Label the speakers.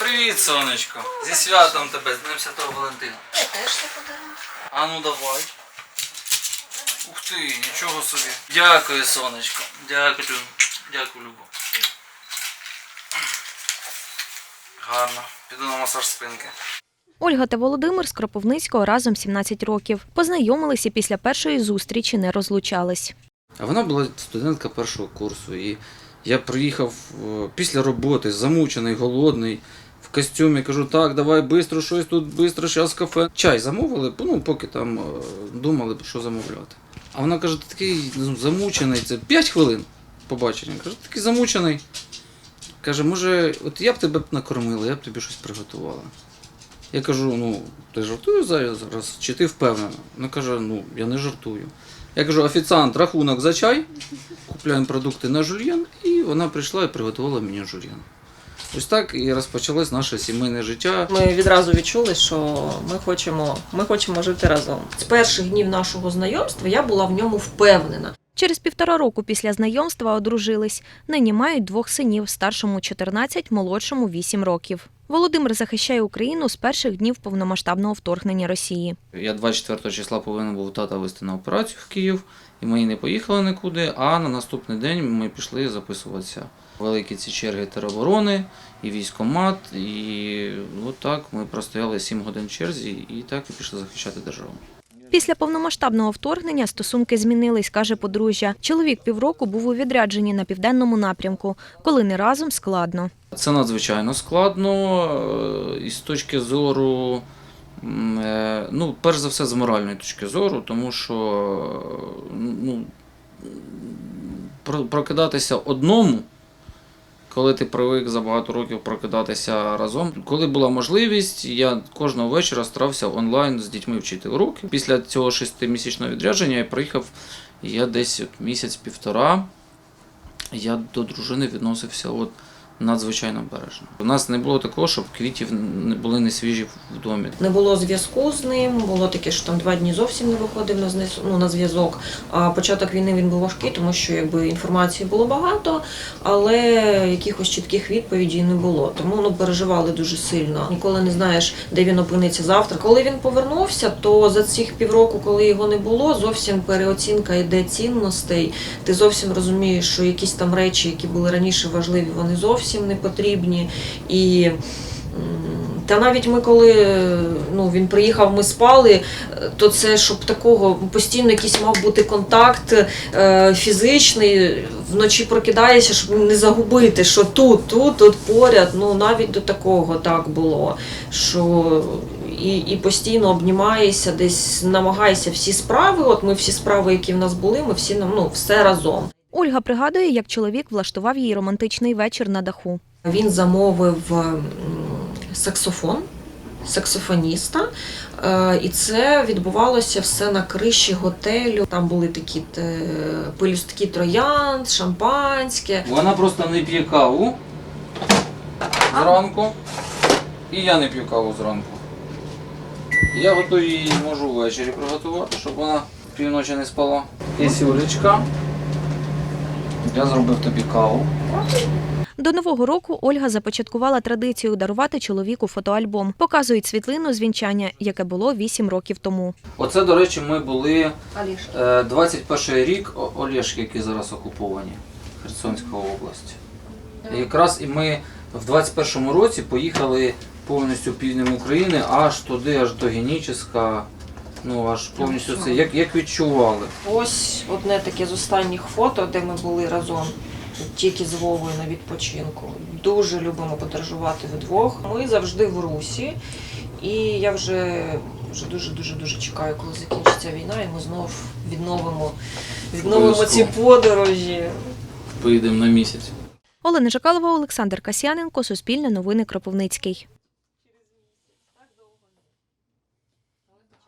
Speaker 1: Привіт, сонечко. Зі святом тебе, з Днем Святого Валентина.
Speaker 2: Я теж це подарунок.
Speaker 1: А ну давай. Ух ти, нічого собі. Дякую, сонечко. Дякую. Дякую, Любо. Гарно. Піду на масаж спинки.
Speaker 3: Ольга та Володимир з Кропивницького разом 17 років. Познайомилися і після першої зустрічі не розлучались.
Speaker 4: Вона була студентка першого курсу. І я приїхав е, після роботи, замучений, голодний, в костюмі. Кажу, так, давай швидко, щось тут, швидко, зараз кафе. Чай замовили, ну, поки там е, думали, що замовляти. А вона каже, ти такий ну, замучений, це 5 хвилин побачення. Каже, ти такий замучений. Каже, може, от я б тебе накормила, я б тобі щось приготувала. Я кажу, ну, ти жартуєш зараз, чи ти впевнена? Вона каже, ну, я не жартую. Я кажу, офіціант, рахунок за чай, купляємо продукти на жульєн, і вона прийшла і приготувала мені жульєн. Ось так і розпочалось наше сімейне життя.
Speaker 2: Ми відразу відчули, що ми хочемо, ми хочемо жити разом. З перших днів нашого знайомства я була в ньому впевнена.
Speaker 3: Через півтора року після знайомства одружились. Нині мають двох синів, старшому 14, молодшому 8 років. Володимир захищає Україну з перших днів повномасштабного вторгнення Росії.
Speaker 4: Я 24 числа повинен був тата вести на операцію в Київ, і ми не поїхали нікуди. А на наступний день ми пішли записуватися. Великі ці черги тероборони і військомат. І отак ми простояли 7 годин в черзі і так і пішли захищати державу.
Speaker 3: Після повномасштабного вторгнення стосунки змінились, каже подружжя. Чоловік півроку був у відрядженні на південному напрямку. Коли не разом складно.
Speaker 4: Це надзвичайно складно е, і з точки зору, ну, перш за все, з моральної точки зору, тому що е, ну, прокидатися одному, коли ти привик за багато років прокидатися разом. Коли була можливість, я кожного вечора старався онлайн з дітьми вчити уроки. Після цього шестимісячного відрядження я приїхав, я десь місяць-півтора я до дружини відносився от надзвичайно бережно. У нас не було такого, щоб квітів не були не свіжі в домі.
Speaker 2: Не було зв'язку з ним. Було таке, що там два дні зовсім не виходив на ну, на зв'язок. А початок війни він був важкий, тому що якби інформації було багато, але якихось чітких відповідей не було. Тому ну переживали дуже сильно. Ніколи не знаєш, де він опиниться завтра. Коли він повернувся, то за цих півроку, коли його не було, зовсім переоцінка йде цінностей. Ти зовсім розумієш, що якісь там речі, які були раніше важливі, вони зовсім не потрібні. І та навіть ми, коли ну, він приїхав, ми спали, то це щоб такого постійно якийсь мав бути контакт е, фізичний, вночі прокидаєшся, щоб не загубити, що тут, тут, тут поряд. Ну навіть до такого так було. Що і, і постійно обнімаєшся, десь намагаєшся всі справи. От ми всі справи, які в нас були, ми всі ну, все разом.
Speaker 3: Ольга пригадує, як чоловік влаштував їй романтичний вечір на даху.
Speaker 2: Він замовив саксофон, саксофоніста, е, і це відбувалося все на криші готелю. Там були такі е, пелюстки троянд, шампанське.
Speaker 4: Вона просто не п'є каву зранку, і я не п'ю каву зранку. Я готую її можу ввечері приготувати, щоб вона півночі не спала. Є Юлечка. Я зробив тобі каву.
Speaker 3: До нового року Ольга започаткувала традицію дарувати чоловіку фотоальбом. Показують світлину з вінчання, яке було 8 років тому.
Speaker 4: Оце, до речі, ми були. Е, 21 рік Олешки, які зараз окуповані Херсонська область. І якраз і ми в 21-му році поїхали повністю півднем України, аж туди, аж до Геніческа. Ну аж повністю це як, як відчували.
Speaker 2: Ось одне таке з останніх фото, де ми були разом. Тільки з Вовою на відпочинку. Дуже любимо подорожувати вдвох. Ми завжди в русі, і я вже вже дуже дуже дуже чекаю, коли закінчиться війна, і ми знов відновимо, відновимо ці подорожі.
Speaker 4: Поїдемо на місяць.
Speaker 3: Олена Жакалова, Олександр Касьяненко, Суспільне новини Кропивницький.